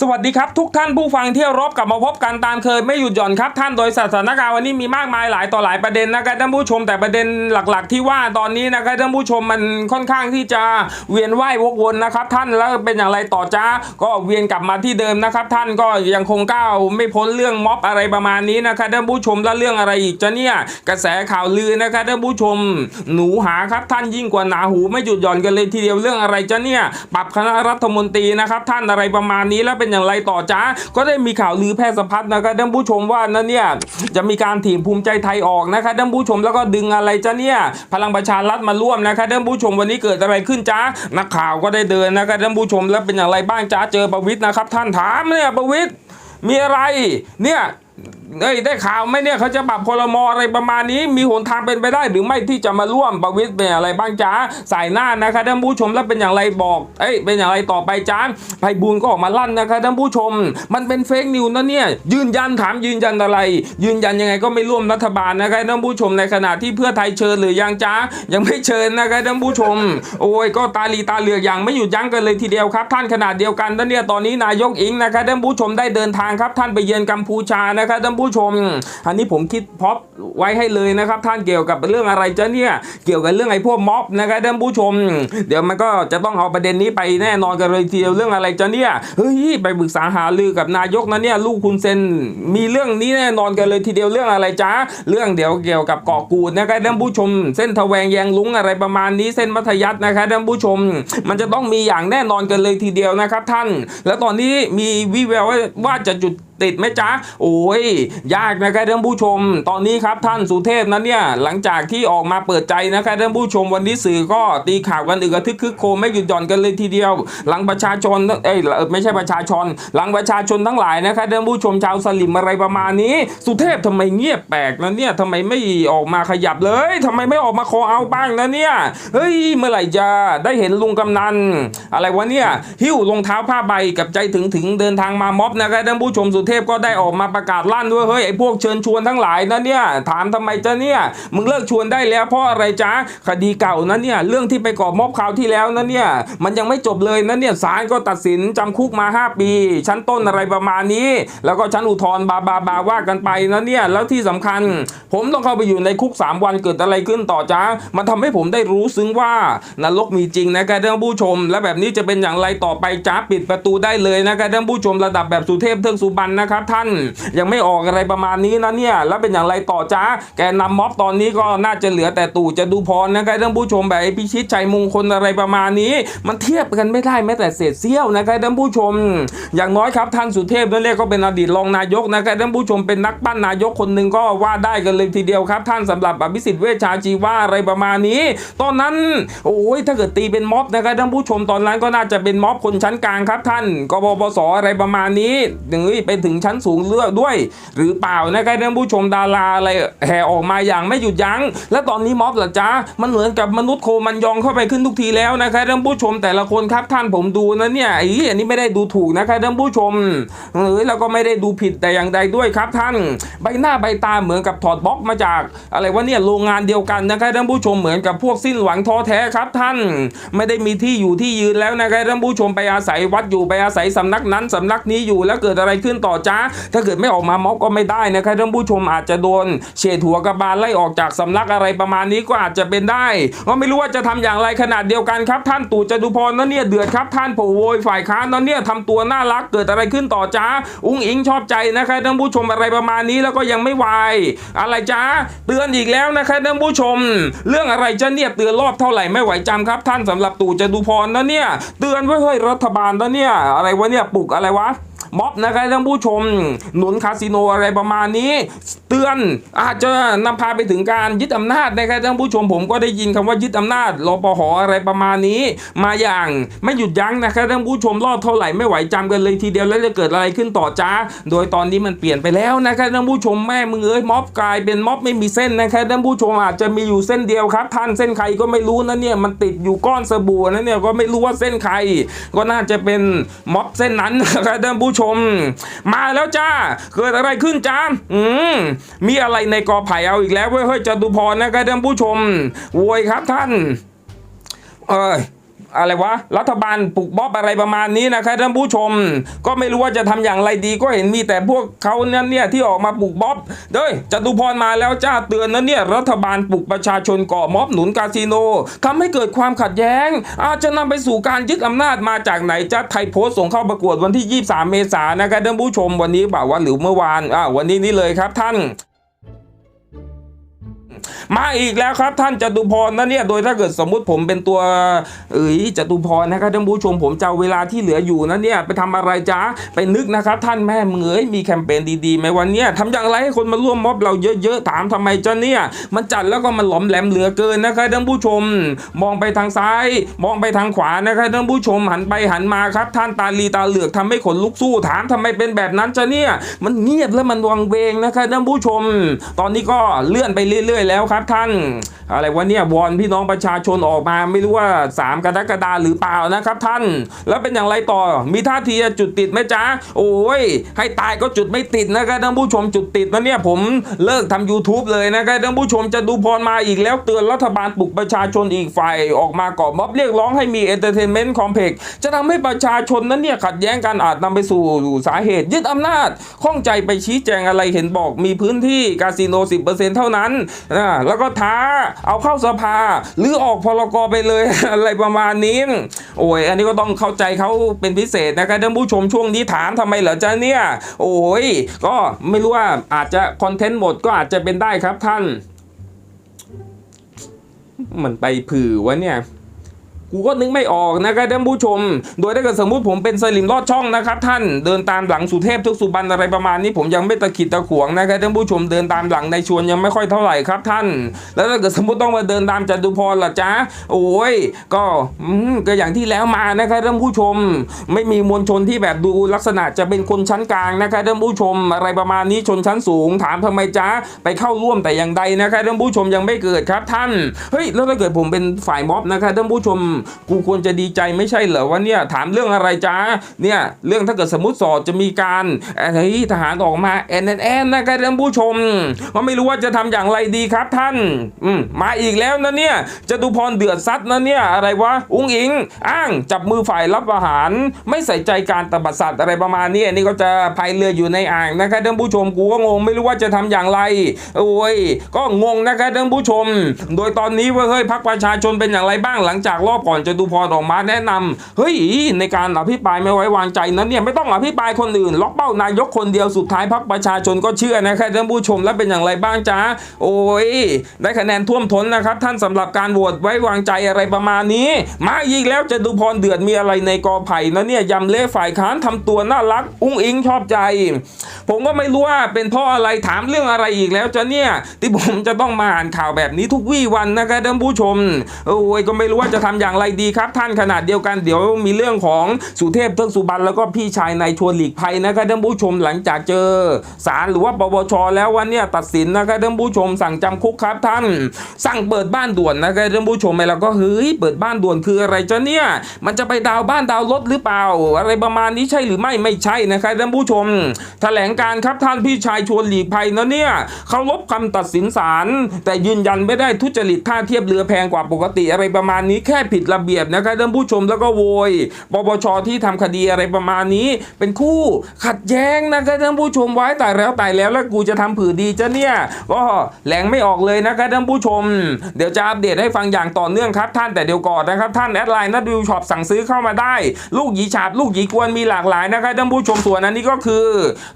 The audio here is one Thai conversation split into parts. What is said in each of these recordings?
สวัสดีครับทุกท่านผู้ฟังที่รบกลับมาพบกันตามเคยไม่หยุดหย่อนครับท่านโดยสถานการณ์วันนี้มีมากมายหลายต่อหลายประเด็นนะครับท่านผู้ชมแต่ประเด็นหลักๆ ที่ว่าตอนนี้นะครับท่านผู้ชมมันค่อนข้างที่จะเวียนว่ายวกวนนะครับท่านแล้วเป็นอย่างไรต่อจ้าก็เวียนกลับมาที่เดิมนะครับ ท่านก็ยังคงก้าวไม่พ้นเรื่องม็อบอะไรประมาณนี้นะครับท่านผู้ชมแล้วเรื่องอะไรอีกจะเนี่ยกระแสข่าวลือนะครับท่านผู้ชม หนูหาครับท่านยิ่งกว่าหนาหูไม่หยุดหย่อนกันเลยทีเดียวเรื่องอะไรจะเนี่ยปรับคณะรัฐมนตรีนะครับท่านอะไรประมาณนี้แล้วเป็นอย่างไรต่อจ้าก็ได้มีข่าวลือแพร่สะพัดนะครับท่านผู้ชมว่านั่นเนี่ยจะมีการถีบภูมิใจไทยออกนะครับท่านผู้ชมแล้วก็ดึงอะไรจ้าเนี่ยพลังประชารัฐมาร่วมนะครับท่านผู้ชมวันนี้เกิดอะไรขึ้นจ้านักข่าวก็ได้เดินนะครับท่านผู้ชมแล้วเป็นอย่างไรบ้างจ้าเจอประวิทย์นะครับ ท่านถามเนี่ยประวิทย์มีอะไรเนี่ย เอ้ยได้ข่าวไหมเนี่ยเขาจะปรับพลมอะไรประมาณนี้ มีหนทางเป็นไปได้หรือไม่ที่จะมาร่วมประวิตรเป็นอะไรบ้างจ้าสายหน้านะครับท่านผู้ชมแล้วเป็นอย่างไรบอกเอ้ยเป็นอย่างไรต่อไปจ้าไพบูลก็ออกมาลั่นนะครับท่านผู้ชม มันเป็นเฟกนิวนะเนี่ยยืนยันถามยืนยันอะไร ยืนยันยังไงก็ไม่ร่วมรัฐบาลนะครับท่านผู้ชมในขณะที่เพื่อไทยเชิญหรือยังจ้ายังไม่เชิญนะครับท่านผู้ชม โอ้ยก็ตาลีตาเหลือกอย่างไม่หยุดยั้งกันเลยทีเดียวครับ ท่านขนาดเดียวกันนะเนี่ยตอนนี้นายกอิงนะครับท่านผู้ชมได้เดินทางครับ ท่านไปเยือนกัมพูชานะครับท่านผู้ชม อันนี้ผมคิดพร็อพไว้ให้เลยนะครับ ท่านเกี่ยวกับเรื่องอะไรจะเนี่ย เกี่ยวกับเรื่องไอ้พวกม็อบนะครับท่านผู้ชม เดี๋ยวมันก็จะต้องเอาประเด็นนี้ไปแน่นอนกันเลยทีเดียวเรื่องอะไรจะเนี่ย เฮ้ยไปปรึกษาหารือกับนายกนะเนี่ยลูกคุณเซนมีเรื่องนี้แน่นอนกันเลยทีเดียวเรื่องอะไรจ้าเรื่องเดี๋ยวเกี่ยวกับเกาะกูดนะครับท่านผู้ชม เส้นทแวงแยงลุงอะไรประมาณนี้เส้นมัธยัสถ์นะครับท่านผู้ชม มันจะต้องมีอย่างแน่นอนกันเลยทีเดียวนะครับท่าน แล้วตอนนี้มีวิแววว่าจะจุดติดไหมจ๊ะโอ้ยยากนะครับท่านผู้ชม ตอนนี้ครับท่านสุเทพนั้นเนี่ยหลังจากที่ออกมาเปิดใจนะครับท่านผู้ชมวันนี้สื่อก็ตีข่าวกันอึกระทึกคึกโคมไม่หยุดหย่อนกันเลยทีเดียว หลังประชาชนเอ้ยไม่ใช่ประชาชน หลังประชาชนทั้งหลายนะครับท่านผู้ชมชาวสลิมอะไรประมาณนี้ สุเทพทำไมเงียบแปลกนะเนี่ยทำไมไม่ออกมาขยับเลยทำไมไม่ออกมาคอเอาบ้างนะเนี่ยเฮ้ยเมื่อไหร่จะได้เห็นลุงกำนันอะไรวะเนี่ยหิ้วรองเท้าผ้าใบกับใจถึงถึงเดินทางมาม็อบนะครับท่านผู้ชมสุเทพก็ได้ออกมาประกาศลั่นด้วยเฮ้ยไอ้พวกเชิญชวนทั้งหลายนะเนี่ยถามทำไมจะเนี่ยมึงเลิกชวนได้แล้วเพราะอะไรจ๊ะคดีเก่านะเนี่ยเรื่องที่ไปก่อม็อบคราวที่แล้วนะเนี่ยมันยังไม่จบเลยนะเนี่ยศาลก็ตัดสินจำคุกมา 5 ปี ชั้นต้นอะไรประมาณนี้ แล้วก็ชั้นอุทธรณ์บาบาบาว่ากันไปนะเนี่ยแล้วที่สำคัญ ผมต้องเข้าไปอยู่ในคุก 3 วันเกิดอะไรขึ้นต่อจ้ามันทำให้ผมได้รู้ซึ้งว่านรกมีจริงนะครับท่านผู้ชม และแบบนี้จะเป็นอย่างไรต่อไปจ้าปิดประตูได้เลยนะครับท่านผู้ชมระดับแบบสุเทพเทือกสุบรรณนะครับท่านยังไม่ออกอะไรประมาณนี้นะเนี่ยแล้วเป็นอย่างไรต่อจ้าแกนนำม็อบตอนนี้ก็น่าจะเหลือแต่ตู่จะดูพรนะครับท่านผู้ชมแบบไอ้พิชิตใจมงคลอะไรประมาณนี้ มันเทียบกันไม่ได้แม้แต่เศษเสี้ยวนะครับท่านผู้ชม อย่างน้อยครับท่านสุเทพนั่นเรียกก็เป็นอดีตรองนายกนะครับท่านผู้ชมเป็นนักปั้นนายกคนหนึ่งก็ว่าได้กันเลยทีเดียวครับ ท่านสำหรับอภิสิทธิ์เวชชาชีวาอะไรประมาณนี้ ตอนนั้นโอ้ยถ้าเกิดตีเป็นม็อบนะครับท่านผู้ชมตอนนั้นก็น่าจะเป็นม็อบคนชั้นกลางครับท่านกบปสอะไรประมาณนี้หรือไปถึงชั้นสูงเลือกด้วย หรือเปล่านะครับท่านผู้ชมดาราอะไรแห่ออกมาอย่างไม่หยุดยั้ง แล้วตอนนี้ม็อบหรอจ๊ะมันเหมือนกับมนุษย์โคมันยองเข้าไปขึ้นทุกทีแล้วนะครับท่านผู้ชมแต่ละคนครับท่านผมดูนะเนี่ยไอ้อันนี้ไม่ได้ดูถูกนะครับท่านผู้ชมเอ้ยแล้วก็ไม่ได้ดูผิดแต่อย่างใดด้วยครับท่านใบหน้าใบตาเหมือนกับถอดบล็อกมาจาก อะไรวะเนี่ยโรงงานเดียวกันนะครับท่านผู้ชมเหมือนกับพวกสิ้นหวังท้อแท้ครับท่าน ไม่ได้มีที่อยู่ที่ยืนแล้วนะครับท่านผู้ชมไปอาศัยวัดอยู่ไปอาศัยสำนักนั้นสำนักนี้อยู่แล้วเกิดอะไรขึ้นต่อจ้าถ้าเกิดไม่ออกมาม็อบก็ไม่ได้นะครับท่านผู้ชมอาจจะโดนเฉดหัวกระบาลไล่ออกจากสำนักอะไรประมาณนี้ก็อาจจะเป็นได้ก็ไม่รู้ว่าจะทำอย่างไรขนาดเดียวกันครับ ท่านตู่จตุพรนั่นเนี่ยเดือดครับท่านโผโวยฝ่ายค้านนั่นเนี่ยทำตัวน่ารักเกิดอะไรขึ้นต่อจ้าอุ้งอิงชอบใจนะครับท่านผู้ชมอะไรประมาณนี้แล้วก็ยังไม่วายอะไรจ้าเตือนอีกแล้วนะครับท่านผู้ชม เรื่องอะไรจะเนี่ยเตือนรอบเท่าไหร่ไม่ไหวจำครับ ท่านสำหรับตู่จตุพรนั่นเนี่ยเตือนไว้เฮ้ยรัฐบาลนั่นเนี่ยอะไรวะเนี่ยปลุกอะไรวะ ม็อบนะครับท่านผู้ชม หนุนคาสิโนอะไรประมาณนี้ เตือนอาจจะนำพาไปถึงการยึดอำนาจนะครับท่านผู้ชมผมก็ได้ยินคำว่ายึดอำนาจรปหอะไรประมาณนี้ มาอย่างไม่หยุดยั้งนะครับท่านผู้ชมรอบเท่าไหร่ไม่ไหวจำกันเลยทีเดียวแล้วจะเกิดอะไรขึ้นต่อจ้า โดยตอนนี้มันเปลี่ยนไปแล้วนะครับท่านผู้ชมแม่มึงเอ้ยม็อบกลายเป็นม็อบไม่มีเส้นนะครับท่านผู้ชมอาจจะมีอยู่เส้นเดียวครับท่านเส้นใครก็ไม่รู้นะเนี่ยมันติดอยู่ก้อนสบู่นะเนี่ยก็ไม่รู้ว่าเส้นใคร ก็น่าจะเป็นม็อบเส้นนั้นนะครับท่านผู้ชม มาแล้วจ้า เกิดอะไรขึ้นจ้าอืมมีอะไรในกอไผ่เอาอีกแล้วเว้ยเฮ้ยจตุพรนะครับท่านผู้ชมโวยครับท่าน เอ้ย อะไรวะรัฐบาลปลุกบ๊อบอะไรประมาณนี้นะครับท่านผู้ชม ก็ไม่รู้ว่าจะทำอย่างไรดีก็เห็นมีแต่พวกเขานั้นเนี่ยที่ออกมาปลุกบ๊อบเด้ยจตุพรมาแล้วจ้าเตือนนะเนี่ยรัฐบาลปลุกประชาชนก่อม็อบหนุนคาสิโนทำให้เกิดความขัดแย้ง อาจจะนำไปสู่การยึดอำนาจมาจากไหนจ้าไทยโพสต์ส่งเข้าประกวดวันที่ 23 เมษายนนะครับท่านผู้ชมวันนี้บอกว่าหรือเมื่อวานอ่าวันนี้นี่เลยครับท่าน มาอีกแล้วครับท่านจตุพรนะเนี่ยโดยถ้าเกิดสมมุติผมเป็นตัวเอ้ยจตุพรนะครับท่านผู้ชมผมจะเวลาที่เหลืออยู่นะเนี่ยไปทำอะไรจ้าไปนึกนะครับ ท่านแม่เอ้ยมีแคมเปญดีๆไหมวันเนี้ยทำอย่างไรให้คนมาร่วมม็อบเราเยอะๆถามทำไมจ้าเนี่ยมันจัดแล้วก็มันหลอมแหลมเหลือเกินนะครับท่านผู้ชม มองไปทางซ้าย มองไปทางขวานะครับท่านผู้ชมหันไปหันมาครับ ท่านตาลีตาเหลือกทำให้ขนลุกสู้ ถามทำไมเป็นแบบนั้นจ้าเนี่ยมันเงียบแล้วมันวังเวงนะครับท่านผู้ชม ตอนนี้ก็เลื่อนไปเรื่อยๆแล้วครับท่านอะไรวะเนี่ยวอนพี่น้องประชาชนออกมาไม่รู้ว่า 3กรกฎาหรือเปล่านะครับท่าน แล้วเป็นอย่างไรต่อมีท่าทีจะจุดติดไหมจ๊ะโอ้ยให้ตายก็จุดไม่ติดนะครับท่านผู้ชมจุดติดนะเนี่ยผมเลิกทำ YouTube เลยนะครับท่านผู้ชมจะดูพรมาอีกแล้วเตือนรัฐบาลปลุกประชาชนอีกฝ่ายออกมาก่อม็อบเรียกร้องให้มี Entertainment Complex จะทำให้ประชาชนนั้นเนี่ยขัดแย้งกันอาจนำไปสู่สาเหตุ ยึดอำนาจข้องใจไปชี้แจงอะไรเห็นบอกมีพื้นที่คาสิโน 10%เท่านั้นนะแล้วก็ท้าเอาเข้าสภา หรือออกพลกรไปเลยอะไรประมาณนี้ โอ้ยอันนี้ก็ต้องเข้าใจเขาเป็นพิเศษนะครับท่านผู้ชมช่วงนี้ถามทำไมเหรอจ๊ะเนี่ย โอ้ยก็ไม่รู้ว่าอาจจะคอนเทนต์หมดก็อาจจะเป็นได้ครับท่าน มันไปผือวะเนี่ย กูก็นึกไม่ออกนะครับท่านผู้ชม โดยถ้าเกิดสมมุติผมเป็นสลิมลอดช่องนะครับท่านเดินตามหลังสุเทพทุกสุบันอะไรประมาณนี้ผมยังไม่ตะขิดตะขวงนะครับท่านผู้ชมเดินตามหลังในชวนยังไม่ค่อยเท่าไหร่ครับท่าน แล้วถ้าเกิดสมมติต้องมาเดินตามจตุพรล่ะจ๊ะโอ้ยก็อืมก็อย่างที่แล้วมานะครับท่านผู้ชม ไม่มีมวลชนที่แบบดูลักษณะจะเป็นคนชั้นกลางนะครับท่านผู้ชมอะไรประมาณนี้ชนชั้นสูง ถามทำไมจ๊ะไปเข้าร่วมแต่อย่างใดนะครับท่านผู้ชมยังไม่เกิดครับท่านเฮ้ยแล้วถ้าเกิดผมเป็นฝ่ายม็อบนะครับท่านผู้ชมกูควรจะดีใจไม่ใช่เหรอว่าเนี่ยถามเรื่องอะไรจ๊ะเนี่ยเรื่องถ้าเกิดสมมติสอดจะมีการอะไรทหารออกมาแอนแอนแอนนะครับท่านผู้ชมก็ไม่รู้ว่าจะทำอย่างไรดีครับท่านอืมมาอีกแล้วนะเนี่ยจตุพรเดือดซัดนะเนี่ยอะไรวะอุ้งอิง อ้างจับมือฝ่ายรับอาหาร ไม่ใส่ใจการตบัดสัตว์อะไรประมาณนี้นนี้ก็จะพายเรืออยู่ในอ่างนะครับท่านผู้ชมกูก็งงไม่รู้ว่าจะทำอย่างไรโอ้ยก็งงนะครับท่านผู้ชม โดยตอนนี้ว่าเฮ้ยพักประชาชนเป็นอย่างไรบ้างหลังจากรอบก่อนจตุพรออกมาแนะนำเฮ้ยในการอภิปรายไม่ไว้วางใจนั้นเนี่ยไม่ต้องอภิปรายคนอื่น ล็อกเป้านายกคนเดียวสุดท้ายพักประชาชนก็เชื่อนะครับท่านผู้ชมแล้วเป็นอย่างไรบ้างจ๊ะโอ้ยได้คะแนนท่วมท้นนะครับท่านสำหรับการโหวตไว้วางใจอะไรประมาณนี้ มาอีกแล้วจะดูพรเดือดมีอะไรในกอไผ่นะเนี่ยยำเละฝ่ายค้านทำตัวน่ารัก อุ้งอิงชอบใจ ผมก็ไม่รู้ว่าเป็นเพราะอะไรถามเรื่องอะไรอีกแล้วจะเนี่ยที่ผมจะต้องมาอ่านข่าวแบบนี้ทุกวี่วันนะครับท่านผู้ชมโอ้ยก็ไม่รู้ว่าจะทำอย่างไรดีครับท่านขนาดเดียวกันเดี๋ยวมีเรื่องของสุเทพเทือกสุบรรณแล้วก็พี่ชายนายชวนหลีกภัยนะครับท่านผู้ชมหลังจากเจอศาลหรือว่าปปชแล้ววันนี่ยตัดสินนะครับท่านผู้ชมสั่งจำคุกครับท่าน สั่งเปิดบ้านด่วนนะครับท่านผู้ชมไปแล้วก็เฮ้ยเปิดบ้านด่วนคืออะไรจ้ะเนี่ย มันจะไปดาวบ้านดาวรถหรือเปล่า อะไรประมาณนี้ใช่หรือไม่ไม่ใช่นะครับท่านผู้ชม แถลงการครับท่านพี่ชายชวนหลีกภัยนะเนี่ยเขาลบคำตัดสินศาลแต่ยืนยันไม่ได้ทุจริตท่าเทียบเรือแพงกว่าปกติอะไรประมาณนี้แค่ผิดระเบียบนะครับท่านผู้ชมแล้วก็โวยปปชที่ทำคดีอะไรประมาณนี้ เป็นคู่ขัดแย้งนะครับท่านผู้ชมไว้แต่แล้วแต่แล้วแล้วกูจะทำผือดีจะเนี่ยก็แหลงไม่ออกเลยนะครับท่านผู้ชม เดี๋ยวจะอัปเดตให้ฟังอย่างต่อเนื่องครับท่านแต่เดี๋ยวก่อนนะครับท่านแอดไลน์นัดวิวช็อปสั่งซื้อเข้ามาได้ ลูกหยีฉาบลูกหยีกวนมีหลากหลายนะครับท่านผู้ชมส่วนอันนี้ก็คือ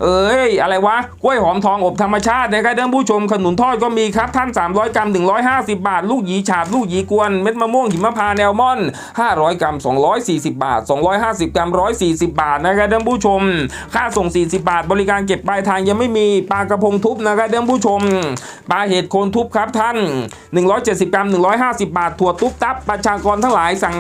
เอ้ยอะไรวะกล้วยหอมทองอบธรรมชาตินะครับท่านผู้ชมขนุนทอดก็มีครับท่าน 300 กรัม150 บาท ลูกหยีฉาบลูกหยีกวนเม็ดมะม่วงหิมพานต์แอลมอน 500 กรัม 240 บาท 250 กรัม 140 บาทนะครับท่านผู้ชม ค่าส่ง 40 บาท บริการเก็บปลายทางยังไม่มีปลากระพงทุบนะครับท่านผู้ชมปลาเห็ดโคนทุบครับท่าน 170 กรัม 150 บาทถั่วตุ๊บตับประชากรทั้งหลายสั่ง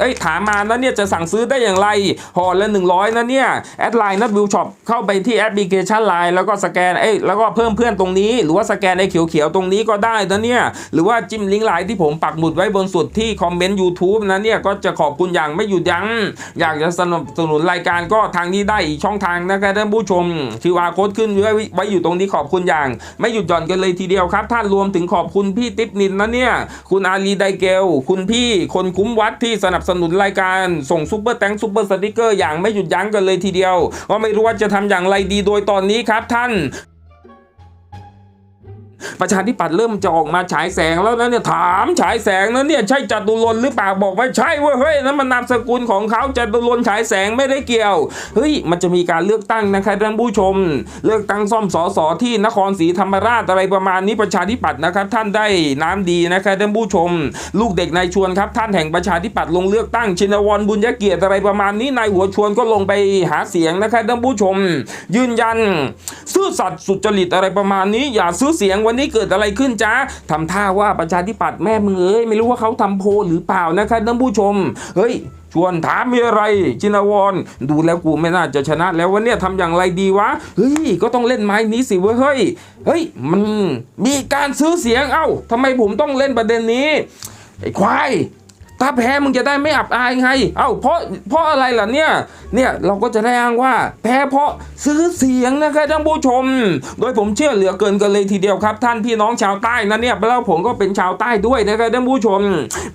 เอ้ยถามมาแล้วเนี่ยจะสั่งซื้อได้อย่างไรห่อละ 100นะเนี่ยแอดไลน์นัดวิวช็อปเข้าไปที่แอปพลิเคเคชันไลน์แล้วก็สแกนเอ้ยแล้วก็เพิ่มเพื่อนตรงนี้ หรือว่าสแกนไอ้เขียวๆตรงนี้ก็ได้นะเนี่ยหรือว่าจิ้มลิงก์ไลน์ที่ผมปักหมุดไว้บนสุดที่คอมเมนต์ YouTube นะเนี่ยก็จะขอบคุณอย่างไม่หยุดยั้งอยากจะสนับสนุนรายการก็ทางนี้ได้อีกช่องทางนะครับท่านผู้ชมชื่อวาโค้ดขึ้นไว้ไว้อยู่ตรงนี้ขอบคุณอย่าง ไม่หยุดหย่อนกันเลยทีเดียวครับท่านรวมถึงขอบคุณพี่ติ๊บนินนะเนี่ย คุณอาลีไดเกล คุณพี่คนคุ้มวัดที่สนับสนุนรายการส่งซุปเปอร์แตงซุปเปอร์สติกเกอร์อย่างไม่หยุดยั้งกันเลยทีเดียว ก็ไม่รู้ว่าจะทำอย่างไรดีโดยตอนนี้ครับท่าน ประชาธิปัตย์เริ่มจะออกมาฉายแสงแล้วนะเนี่ยถามฉายแสงนะเนี่ยใช่จตุรนหรือเปล่าบอกว่าใช่เว้ยเฮ้ยนั่นมันนามสกุลของเขาจตุรนฉายแสงไม่ได้เกี่ยวเฮ้ยมันจะมีการเลือกตั้งนะครับท่านผู้ชม เลือกตั้งซ่อมสอสอที่นครศรีธรรมราชอะไรประมาณนี้ประชาธิปัตย์นะครับ ท่านได้น้ำดีนะครับท่านผู้ชม ลูกเด็กนายชวนครับ ท่านแห่งประชาธิปัตย์ลงเลือกตั้งชินวรบุญยเกียรติอะไรประมาณนี้นายหัวชวนก็ลงไปหาเสียงนะครับท่านผู้ชม ยืนยัน ซื่อสัตย์สุจริตอะไรประมาณนี้ อย่าซื้อเสียงวันนี้เกิดอะไรขึ้นจ้าทำท่าว่าประชาธิปัตย์แม่มึงเอ้ยไม่รู้ว่าเขาทำโพหรือเปล่านะครับท่านผู้ชม เฮ้ยชวนถามมีอะไรจินวรดูแล้วกูไม่น่าจะชนะแล้ววันเนี้ยทำอย่างไรดีวะเฮ้ยก็ต้องเล่นไม้นี้สิเว้ยเฮ้ยเฮ้ยมันมีการซื้อเสียงเอ้าทำไมผมต้องเล่นประเด็นนี้ไอ้ควาย ถ้าแพ้มึงจะได้ไม่อับอายไง เอ้าเพราะเพราะอะไรล่ะเนี่ย เนี่ยเราก็จะได้อ้างว่า แพ้เพราะซื้อเสียงนะครับท่านผู้ชม โดยผมเชื่อเหลือเกินกันเลยทีเดียวครับ ท่านพี่น้องชาวใต้นะเนี่ยแล้วผมก็เป็นชาวใต้ด้วยนะครับท่านผู้ชม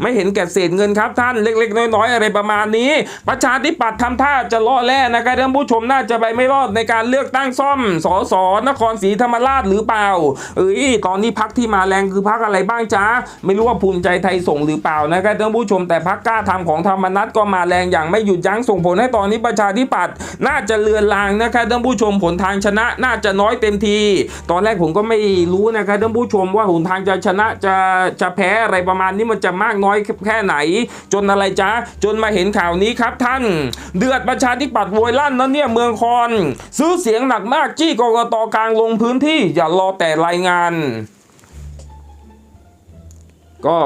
ไม่เห็นแก่เศษเงินครับท่านเล็ก ๆ น้อยๆอะไรประมาณนี้ ประชาธิปัตย์ทำท่าจะล่อแร่นะครับท่านผู้ชมน่าจะไปไม่รอดในการเลือกตั้งซ่อมสสนครศรีธรรมราชหรือเปล่า เอ้ยตอนนี้พักที่มาแรงคือพักอะไรบ้างจ้าไม่รู้ว่าภูมิใจไทยส่งหรือเปล่านะครับท่านผู้ชมแต่พักกล้าทำของธรรมนัตก็มาแรงอย่างไม่หยุดยั้งส่งผลให้ตอนนี้ประชาธิปัตย์น่าจะเลือนลางนะครับท่านผู้ชมผลทางชนะน่าจะน้อยเต็มที ตอนแรกผมก็ไม่รู้นะครับท่านผู้ชมว่าหนทางจะชนะจะจะแพ้อะไรประมาณนี้มันจะมากน้อยแค่ไหน จนอะไรจ้าจนมาเห็นข่าวนี้ครับท่าน เดือดประชาธิปัตย์โวยลั่นนะเนี่ยเมืองคอนซื้อเสียงหนักมากจี้กกตกลางลงพื้นที่อย่ารอแต่รายงาน ก็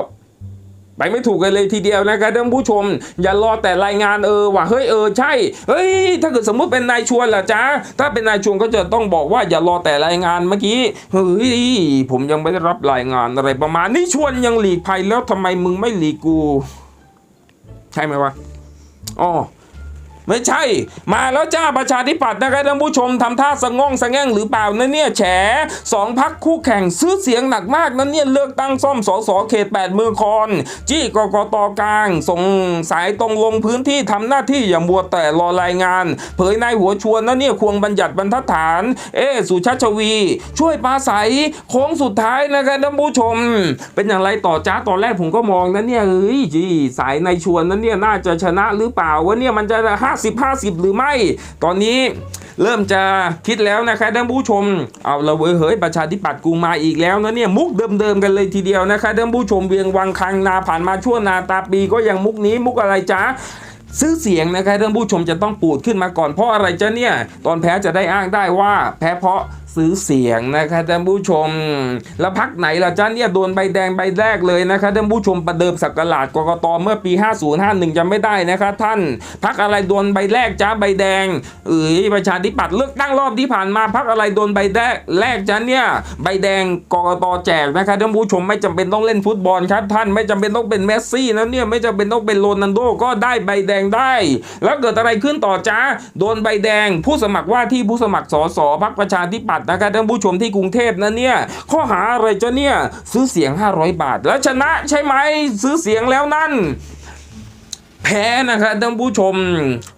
ไปไม่ถูกกันเลยทีเดียวนะครับท่านผู้ชม อย่ารอแต่รายงานเออว่าเฮ้ยเออใช่เฮ้ยถ้าเกิดสมมุติเป็นนายชวนล่ะจ๊ะถ้าเป็นนายชวนก็จะต้องบอกว่าอย่ารอแต่รายงานเมื่อกี้เฮ้ยผมยังไม่ได้รับรายงานอะไรประมาณนี้ชวนยังหลีกภัยแล้วทำไมมึงไม่หลีกกู ใช่ไหมวะอ๋อ ไม่ใช่ มาแล้วจ้าประชาธิปัตย์นะครับท่านผู้ชมทำท่าสะง่องสะแง่งหรือเปล่านะเนี่ยแฉสองพักคู่แข่งซื้อเสียงหนักมากนั้นเนี่ยเลือกตั้งซ่อมสสเขต8มือคอนจี้กกตกลาง ส่งสายตรงลงพื้นที่ทำหน้าที่อย่ามัวแต่รอรายงาน เผยนายหัวชวนนะเนี่ยควงบัญญัติบรรทัดฐาน เอสุชาชวี ช่วยปราศัยโค้งสุดท้ายนะครับท่านผู้ชม เป็นอย่างไรต่อจ้าตอนแรกผมก็มองนะเนี่ยเฮ้ยจีสายนายชวนนั้นเนี่ยน่าจะชนะหรือเปล่าวะเนี่ยมันจะ50 50 หรือไม่ ตอนนี้เริ่มจะคิดแล้วนะครับท่านผู้ชม เอาละเว้ยเฮ้ยประชาธิปัตย์กูมาอีกแล้วนะเนี่ยมุกเดิมๆกันเลยทีเดียวนะครับท่านผู้ชมเวียงวังคังนาผ่านมาชั่วนาตาปีก็ยังมุกนี้มุกอะไรจ้าซื้อเสียงนะครับท่านผู้ชมจะต้องปูดขึ้นมาก่อนเพราะอะไรจ้ะเนี่ย ตอนแพ้จะได้อ้างได้ว่าแพ้เพราะ ซื้อเสียงนะครับท่านผู้ชม แล้วพักไหนล่ะจ้ะเนี่ยโดนใบแดงใบแรกเลยนะครับท่านผู้ชมประเดิมสักหลาดกกตเมื่อปี 5051จำไม่ได้นะครับท่านพักอะไรโดนใบแรกจ้าใบแดงเอ้ยประชาธิปัตย์เลือกตั้งรอบที่ผ่านมาพักอะไรโดนใบแรกแรกจ้ะเนี่ยใบแดงกกตแจกนะครับท่านผู้ชมไม่จำเป็นต้องเล่นฟุตบอลครับท่านไม่จำเป็นต้องเป็นเมสซี่นะเนี่ยไม่จำเป็นต้องเป็นโรนัลโดก็ได้ใบแดงได้ แล้วเกิดอะไรขึ้นต่อจ้าโดนใบแดงผู้สมัครว่าที่ผู้สมัครสสพักประชาธิปัตยนะครับท่านผู้ชมที่กรุงเทพนะเนี่ยข้อหาอะไรจ้ะเนี่ยซื้อเสียง 500 บาท แล้วชนะใช่ไหมซื้อเสียงแล้วนั่นแพ้นะครับท่านผู้ชม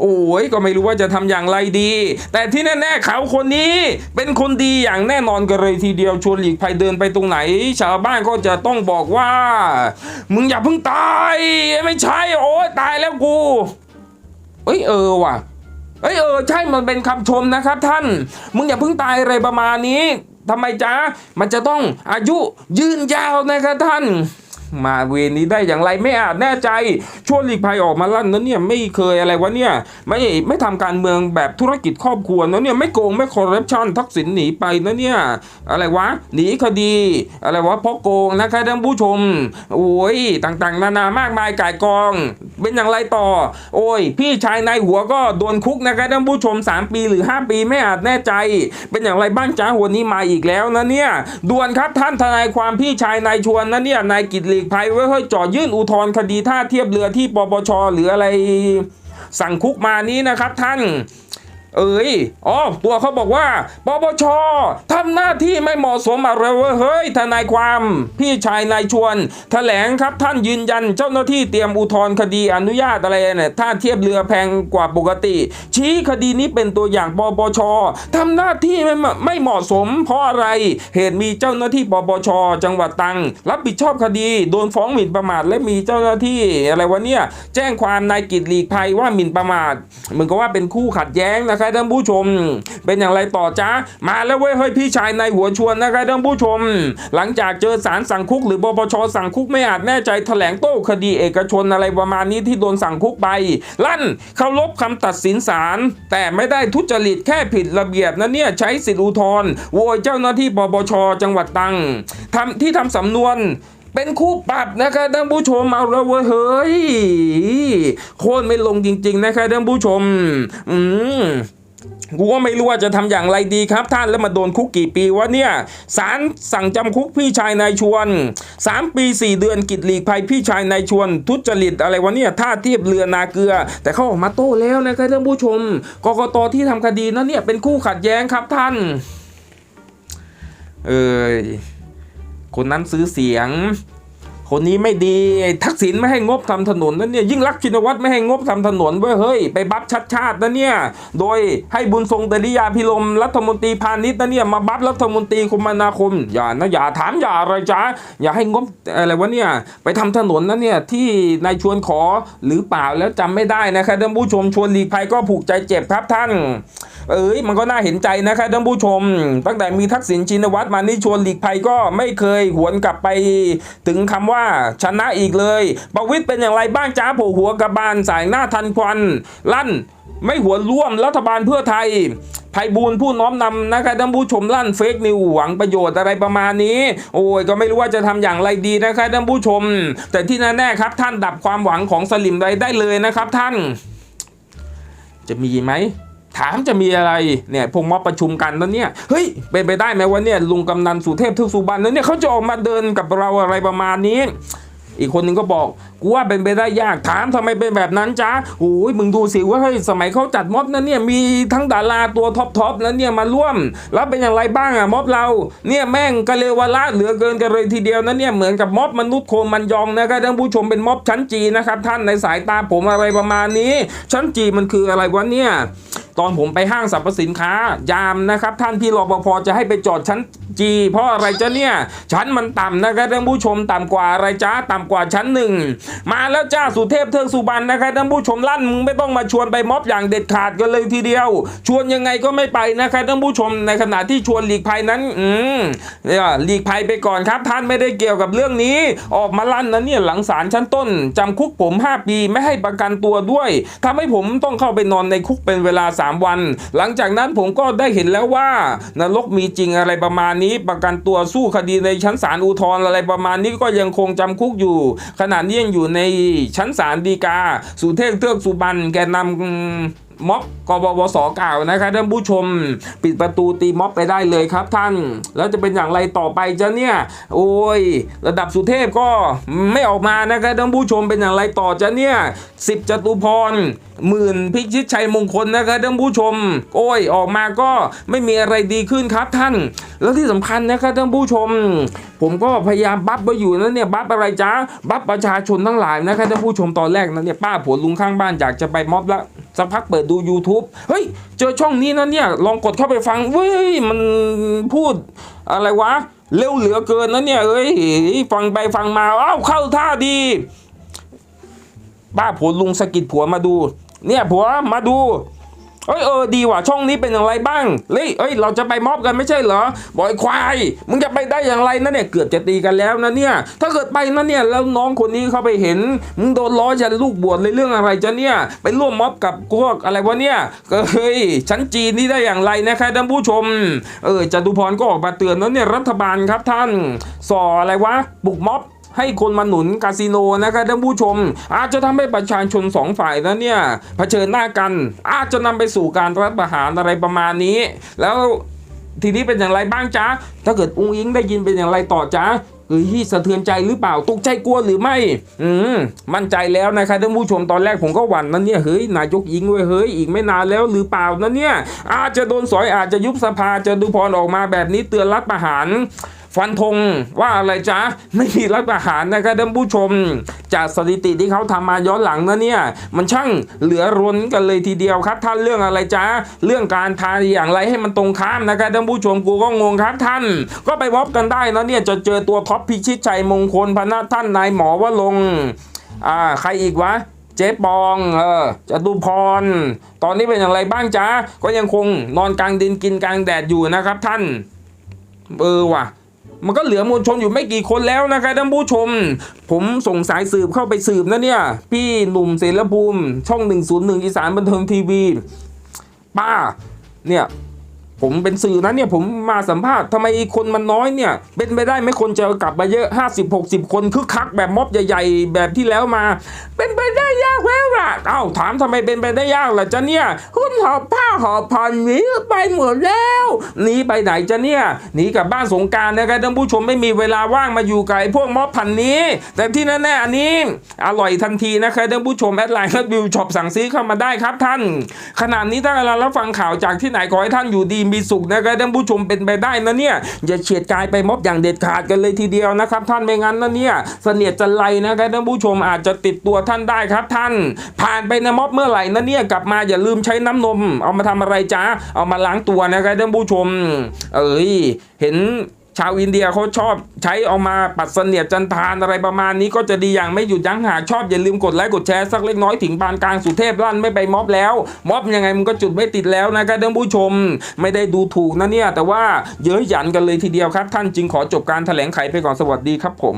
โอ้ยก็ไม่รู้ว่าจะทำอย่างไรดี แต่ที่แน่ๆเขาคนนี้เป็นคนดีอย่างแน่นอนกันเลยทีเดียวชวนหลีกภัยเดินไปตรงไหน ชาวบ้านก็จะต้องบอกว่า มึงอย่าเพิ่งตาย ไม่ใช่ โอ้ยตายแล้วกู เอ้ยเออว่ะ เอ้ยเออใช่มันเป็นคำชมนะครับท่าน มึงอย่าเพิ่งตายอะไรประมาณนี้ทำไมจ๊ะ มันจะต้องอายุยืนยาวนะครับท่าน มาเวรนี้ได้อย่างไรไม่อาจแน่ใจชวนหลีกภัยออกมาลั่นนั้นเนี่ยไม่เคยอะไรวะเนี่ยไม่ไม่ทำการเมืองแบบธุรกิจครอบครัวนะเนี่ยไม่โกงไม่คอร์รัปชันทักษิณหนีไปนะเนี่ยอะไรวะหนีคดีอะไรวะเพราะโกงนะคะท่านผู้ชมโอ้ยต่างๆ นานามากมายก่ายกอง เป็นอย่างไรต่อ โอ้ย พี่ชายนายหัวก็โดนคุกนะคะท่านผู้ชม 3 ปีหรือ 5 ปีไม่อาจแน่ใจ เป็นอย่างไรบ้างจ้าวันนี้มาอีกแล้วนะเนี่ยด่วนครับท่านทนายความพี่ชายนายชวนนะเนี่ยนายกิตลีกภัยไว้เฮ้ยจอดยื่นอุทธรณ์คดีท่าเทียบเรือที่ปปชหรืออะไรสั่งคุกมานี้นะครับท่าน เอ้ยอ๋อตัวเขาบอกว่าปปชทำหน้าที่ไม่เหมาะสมอะไรเว้ยเฮ้ยทนายความ พี่ชายนายชวนแถลงครับท่านยืนยันเจ้าหน้าที่เตรียมอุทธรณ์คดีอนุญาตอะไรเนี่ยถ้าเทียบเรือแพงกว่าปกติ ชี้คดีนี้เป็นตัวอย่างปปชทำหน้าที่ไม่ไม่เหมาะสม เพราะอะไรเหตุมีเจ้าหน้าที่ปปชจังหวัดตังรับผิดชอบคดีโดนฟ้องหมิ่นประมาทและมีเจ้าหน้าที่อะไรวะเนี่ยแจ้งความนายกิตหลีกภัยว่าหมิ่นประมาทเหมือนกับว่าเป็นคู่ขัดแย้งนะครับท่านผู้ชม เป็นอย่างไรต่อจ้ามาแล้วเว้ยเฮ้ยพี่ชายในหัวชวนนะครับท่านผู้ชม หลังจากเจอสารสั่งคุก หรือปปชสั่งคุกไม่อาจแน่ใจแถลงโต้คดีเอกชนอะไรประมาณนี้ที่โดนสั่งคุกไป ลั่นเคารพคำตัดสินศาลแต่ไม่ได้ทุจริตแค่ผิดระเบียบนะเนี่ยใช้สิทธิอุทธรณ์โวยเจ้าหน้าที่ปปชจังหวัดตังทำที่ทำสำนวนเป็นคู่ปรับนะครับท่านผู้ชมเอาแล้วเว้ยเฮ้ยโค่นไม่ลงจริง ๆ นะครับท่านผู้ชม อืม กูก็ไม่รู้ว่าจะทำอย่างไรดีครับ ท่านแล้วมาโดนคุกกี่ปีวะเนี่ยศาลสั่งจำคุกพี่ชายนายชวน 3 ปี 4 เดือนกิจหลีกภัยพี่ชายนายชวน ทุจริตอะไรวะเนี่ยท่าเทียบเรือนาเกลือ แต่เขาออกมาโต้แล้วนะครับท่านผู้ชมกกตที่ทำคดีนั้นเนี่ยเป็นคู่ขัดแย้งครับท่าน เอยคนนั้นซื้อเสียง คนนี้ไม่ดีทักษิณไม่ให้งบทำถนนนั่นเนี่ยยิ่งรักษณ์ชินวัตรไม่ให้งบทำถนนเว้ยเฮ้ยไปบัฟชัดชาตินะเนี่ยโดยให้บุญทรงเดริยาพิรมรัฐมนตรีพาณิชย์นะเนี่ยมาบัฟรัฐมนตรีคมนาคมอย่านะอย่าถามอย่าอะไรจ้าอย่าให้งบอะไรวะเนี่ยไปทำถนนนะเนี่ยที่นายชวนขอหรือเปล่าแล้วจำไม่ได้นะครับท่านผู้ชมชวนหลีกภัยก็ผูกใจเจ็บครับท่านเอ้ยมันก็น่าเห็นใจนะครับท่านผู้ชม ตั้งแต่มีทักษิณชินวัตรมานี่ชวนหลีกภัยก็ไม่เคยหวนกลับไปถึงคำว่าชนะอีกเลย ประวิตยเป็นอย่างไรบ้างจ้าโผหัวกระบาลสายหน้าทันควัน ลั่นไม่หัวร่วมรัฐบาลเพื่อไทยไพบูลผู้น้อมนำนะครับท่านผู้ชมลั่นเฟกนิวหวังประโยชน์อะไรประมาณนี้ โอ้ยก็ไม่รู้ว่าจะทำอย่างไรดีนะครับท่านผู้ชม แต่ที่แน่ๆครับ ท่านดับความหวังของสลิมไรได้เลยนะครับท่าน จะมีไหม ถามจะมีอะไรเนี่ยพวกม็อบประชุมกันแล้วเนี่ยเฮ้ยเป็นไปได้ไหมว่าเนี่ยลุงกำนันสุเทพทึกสุบรรณแล้วเนี่ยเขาจะออกมาเดินกับเราอะไรประมาณนี้ อีกคนหนึ่งก็บอก กูว่าเป็นไปได้ยากถามทำไมเป็นแบบนั้นจ้าโอ้ยมึงดูสิว่าเฮ้ยสมัยเขาจัดม็อบนั้นเนี่ยมีทั้งดาราตัวท็อปทอปแล้วเนี่ยมาร่วม แล้วเป็นอย่างไรบ้างอะม็อบเราเนี่ยแม่งกะเลวละเหลือเกินกันเลยทีเดียวนะเนี่ยเหมือนกับม็อบมนุษย์โคมันยองนะครับท่านผู้ชมเป็นม็อบชั้นจีนะครับท่านในสายตาผมอะไรประมาณนี้ ชั้นจีมันคืออะไรวะเนี่ยตอนผมไปห้างสรรพสินค้ายามนะครับ ท่านพี่รปภจะให้ไปจอดชั้นจีเพราะอะไรจ้ะเนี่ยชั้นมันต่ำนะครับท่านผู้ชมต่ำกว่าอะไรจ้าต่ำกว่าชั้นหนึ่งมาแล้วจ้าสุเทพเทือกสุบรรณนะครับท่านผู้ชมลั่นมึงไม่ต้องมาชวนไปม็อบอย่างเด็ดขาดกันเลยทีเดียว ชวนยังไงก็ไม่ไปนะครับท่านผู้ชมในขณะที่ชวนหลีกภัยนั้น อืมเนี่ยหลีกภัยไปก่อนครับ ท่านไม่ได้เกี่ยวกับเรื่องนี้ ออกมาลั่นนะเนี่ยหลังศาลชั้นต้นจำคุกผม 5 ปีไม่ให้ประกันตัวด้วยทำให้ผมต้องเข้าไปนอนในคุกเป็นเวลา 3 วัน หลังจากนั้นผมก็ได้เห็นแล้วว่านรกมีจริงอะไรประมาณนี้ ประกันตัวสู้คดีในชั้นศาลอุทธรณ์อะไรประมาณนี้ก็ยังคงจำคุกอยู่ ขณะนี้ยังอยู่ในชั้นศาลฎีกา สุเทพเทือกสุบรรณแกนนำ ม็อบกบวสกล่าวนะครับท่านผู้ชมปิดประตูตีม็อบไปได้เลยครับท่าน แล้วจะเป็นอย่างไรต่อไปจะเนี่ยโอ้ย ระดับสุเทพก็ไม่ออกมานะครับท่านผู้ชมเป็นอย่างไรต่อจะเนี่ยสิบจตุพรหมื่นพิชิตชัยมงคลนะครับท่านผู้ชม โอ้ยออกมาก็ไม่มีอะไรดีขึ้นครับท่าน แล้วที่สำคัญนะครับท่านผู้ชม ผมก็พยายามบัฟไปอยู่นะเนี่ยบัฟอะไรจ้าบัฟประชาชนทั้งหลายนะครับท่านผู้ชมตอนแรกนะเนี่ยป้าผัวลุงข้างบ้านอยากจะไปม็อบแล้วสักพักเปิดดู YouTube เฮ้ย เจอช่องนี้นะเนี่ย ลองกดเข้าไปฟัง เว้ย มันพูดอะไรวะ เร็วเหลือเกินนะเนี่ย เอ้ย ฟังไปฟังมาอ้าวเข้าท่าดี ป้าผัวลุงสะกิดผัวมาดู เนี่ยผัวมาดู เอ้ยเออดีว่ะช่องนี้เป็นอย่างไรบ้างเฮ้ยเอ้ยเราจะไปม็อบกันไม่ใช่เหรอบอยควายมึงจะไปได้อย่างไรนะเนี่ยเกือบจะตีกันแล้วนะเนี่ย ถ้าเกิดไปนะเนี่ยแล้วน้องคนนี้เขาไปเห็นมึงโดนล้อจะลูกบวชเลยเรื่องอะไรจะเนี่ยไปร่วมม็อบกับพวกอะไรวะเนี่ยเฮ้ยชั้นจีนนี่ได้อย่างไรนะครับท่านผู้ชม เออจตุพรก็ออกมาเตือนแล้วเนี่ยรัฐบาลครับท่านส่ออะไรวะบุกม็อบ ให้คนมาหนุนคาสิโนนะครับท่านผู้ชม อาจจะทำให้ประชาชนสองฝ่ายนั้นเนี่ยเผชิญหน้ากัน อาจจะนำไปสู่การรัฐประหารอะไรประมาณนี้ แล้วทีนี้เป็นอย่างไรบ้างจ๊ะ ถ้าเกิดอุ้งอิงได้ยินเป็นอย่างไรต่อจ๊ะเฮ้ยสะเทือนใจหรือเปล่าตกใจกลัวหรือไม่ อืม มั่นใจแล้วนะครับท่านผู้ชมตอนแรกผมก็หวั่นนะเนี่ยเฮ้ยนายกยิงเว้ยเฮ้ยอีกไม่นานแล้วหรือเปล่านะเนี่ย อาจจะโดนสอยอาจจะยุบสภาจะดูพรออกมาแบบนี้เตือนรัฐประหาร ฟันธงว่าอะไรจ๊ะ ไม่มีรัฐประหารนะครับท่านผู้ชม จากสถิติที่เขาทำมาย้อนหลังนะเนี่ย มันช่างเหลือร้นกันเลยทีเดียวครับท่านเรื่องอะไรจ๊ะ เรื่องการทายอย่างไรให้มันตรงข้ามนะครับท่านผู้ชมกูก็งงครับท่าน ก็ไปวอบกันได้นะเนี่ยจะเจอตัวท็อปพิชิตชัยมงคลพนะท่านนายหมอว่าลงอ่าใครอีกวะเจ๊ปอง เออจตุพร ตอนนี้เป็นอย่างไรบ้างจ๊ะ ก็ยังคงนอนกลางดินกินกลางแดดอยู่นะครับท่าน เออว่ะ มันก็เหลือมวลชนอยู่ไม่กี่คนแล้วนะครับท่านผู้ชม ผมส่งสายสืบเข้าไปสืบนะเนี่ย พี่หนุ่มเสรภูมิ ช่อง 101 อีสานบันเทิงทีวี ป้า เนี่ยผมเป็นสื่อนะเนี่ยผมมาสัมภาษณ์ทำไมคนมันน้อยเนี่ย เป็นไปได้ไหมคนจะกลับมาเยอะ 50 60 คนคึกคักแบบม็อบใหญ่ ๆ แบบที่แล้วมา เป็นไปได้ยากแล้ว ล่ะเอ้าถามทำไมเป็นไปได้ยากล่ะจ๊ะเนี่ยคุณหอบผ้าหอบผ่อนหนีไปหมดแล้วหนีไปไหนจ๊ะเนี่ยหนีกลับบ้านสงการนะครับท่านผู้ชมไม่มีเวลาว่างมาอยู่กับไอ้พวกม็อบพันนี้ แต่ที่แน่ๆอันนี้ อร่อยทันทีนะครับท่านผู้ชมแอดไลน์และวิวช็อปสั่งซื้อเข้ามาได้ครับท่าน ขณะนี้ถ้าเรารับฟังข่าวจากที่ไหนขอให้ท่านอยู่ดีมีสุขนะครับท่านผู้ชมเป็นไปได้นะเนี่ยอย่าเฉียดกายไปม็อบอย่างเด็ดขาดกันเลยทีเดียวนะครับ ท่านไม่งั้นนะเนี่ยเสนียดจันไรนะครับท่านผู้ชมอาจจะติดตัวท่านได้ครับท่านผ่านไปในม็อบเมื่อไหร่นะเนี่ยกลับมาอย่าลืมใช้น้ำนม เอามาทำอะไรจ้าเอามาล้างตัวนะครับท่านผู้ชม เอ้ยเห็นชาวอินเดียเขาชอบใช้เอามาปัดเสนียดจันทานอะไรประมาณนี้ก็จะดีอย่างไม่หยุดยั้งหากชอบอย่าลืมกดไลค์กดแชร์สักเล็กน้อยถึงปานกลางสุเทพลั่นไม่ไปม็อบแล้ว ม็อบยังไงมันก็จุดไม่ติดแล้วนะครับท่านผู้ชม ไม่ได้ดูถูกนะเนี่ย แต่ว่าเย้ยหยันกันเลยทีเดียวครับ ท่านจึงขอจบการแถลงไขไปก่อนสวัสดีครับผม